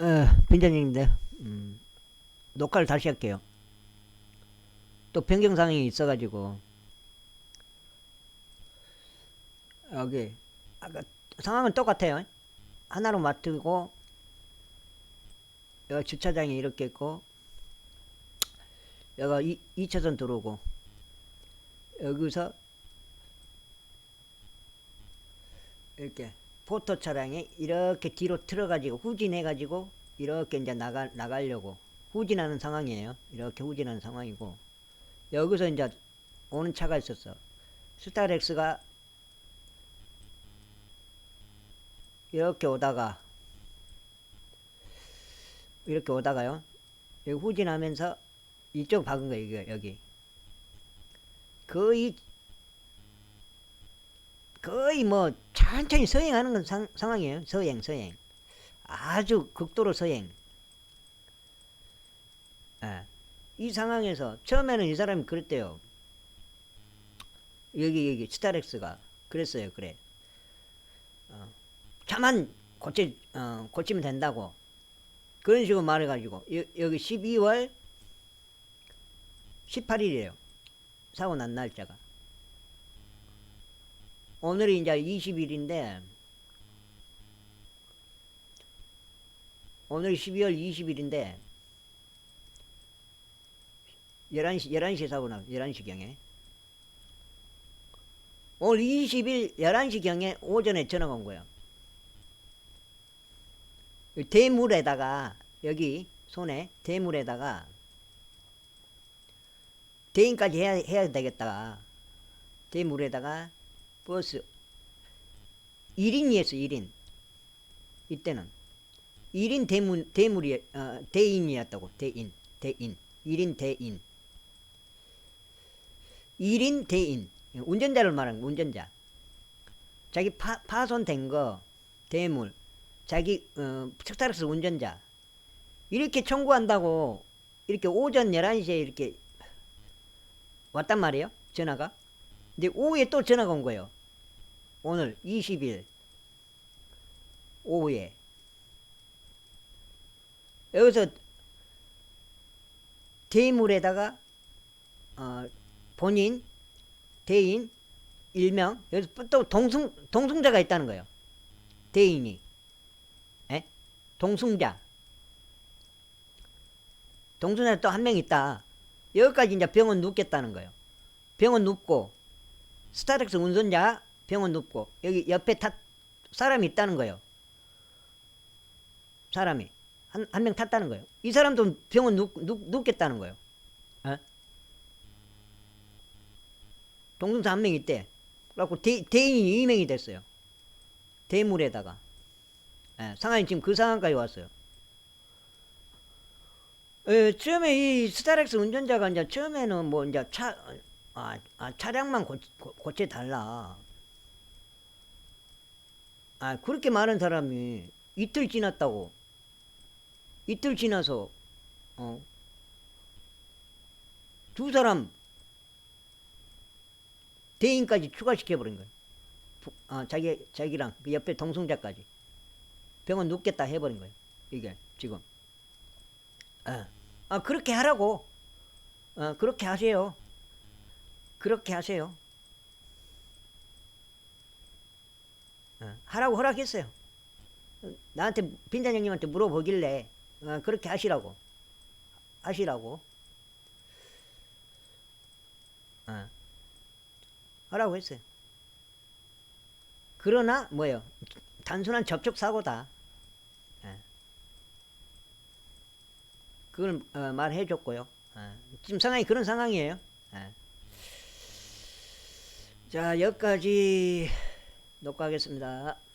어, 빈자님인데 음, 녹화를 다시 할게요. 또 변경 사항이 있어가지고 여기 아까 상황은 똑같아요. 하나로 맡고 여기 주차장이 이렇게 있고 여기 2, 차선 들어오고 여기서 이렇게 포토 차량이 이렇게 뒤로 틀어가지고 후진해가지고 이렇게 이제 나가 나가려고 후진하는 상황이에요. 이렇게 후진하는 상황이고 여기서 이제 오는 차가 있었어. 스타렉스가 이렇게 오다가 이렇게 오다가요. 여기 후진하면서 이쪽 박은 거예요. 여기. 거의 거의 뭐 천천히 서행하는 건 상, 상황이에요. 서행, 서행. 아주 극도로 서행. 예. 이 상황에서 처음에는 이 사람이 그랬대요. 여기 여기 스타렉스가 그랬어요. 그래. 어, 차만 고치 어, 고치면 된다고 그런 식으로 말해가지고 여, 여기 12월 18일이에요. 사고 난 날짜가. 오늘이 이제 20일인데 오늘 12월 20일인데 11시 11시에 사고 나 11시 경에 오늘 20일 11시 경에 오전에 전화가 온 거예요. 대물에다가 여기 손에 대물에다가 대인까지 해야, 해야 되겠다. 대물에다가 버스. 1인이었어 1인. 이때는. 1인 대문 대물이 어, 대인이었다고 대인 대인. 1인 대인. 1인 대인. 운전자를 말하는 거야, 운전자. 자기 파, 파손된 거 대물. 자기 어, 스타렉스 운전자. 이렇게 청구한다고 이렇게 오전 11시에 이렇게 왔단 말이에요 전화가. 근데 오후에 또 전화가 온 거예요 오늘 20일 오후에. 여기서 대물에다가 어, 본인 대인 일명 여기서 또 동승 동승자가 있다는 거예요. 대인이. 에? 동승자. 동승자 또 한 명 있다. 여기까지 이제 병원 눕겠다는 거예요. 병원 눕고 스타렉스 운전자 병원 눕고 여기 옆에 탔 사람이 있다는 거예요. 사람이 한 한 명 탔다는 거예요. 이 사람도 병원 눕, 눕, 눕겠다는 거예요. 에? 동승자 한명 있대. 그래갖고 대, 대인이 2명이 됐어요. 대물에다가. 예, 상황이 지금 그 상황까지 왔어요. 에, 처음에 이 스타렉스 운전자가 이제 처음에는 뭐 이제 차, 아, 아 차량만 고, 고, 고쳐달라. 아, 그렇게 많은 사람이 이틀 지났다고. 이틀 지나서, 어, 두 사람 대인까지 추가시켜버린 거예요. 부- 아, 자기, 자기랑 그 옆에 동승자까지. 병원 눕겠다 해버린 거예요. 이게, 지금. 아, 아 그렇게 하라고. 어, 그렇게 하세요. 그렇게 하세요. 하라고 허락했어요. 어, 나한테 빈장님한테 물어보길래 어, 그렇게 하시라고 하시라고 어, 하라고 했어요. 그러나 뭐예요? 단순한 접촉 사고다. 예. 그걸 어, 말해줬고요. 어, 지금 상황이 그런 상황이에요. 예. 자 여기까지 녹화하겠습니다.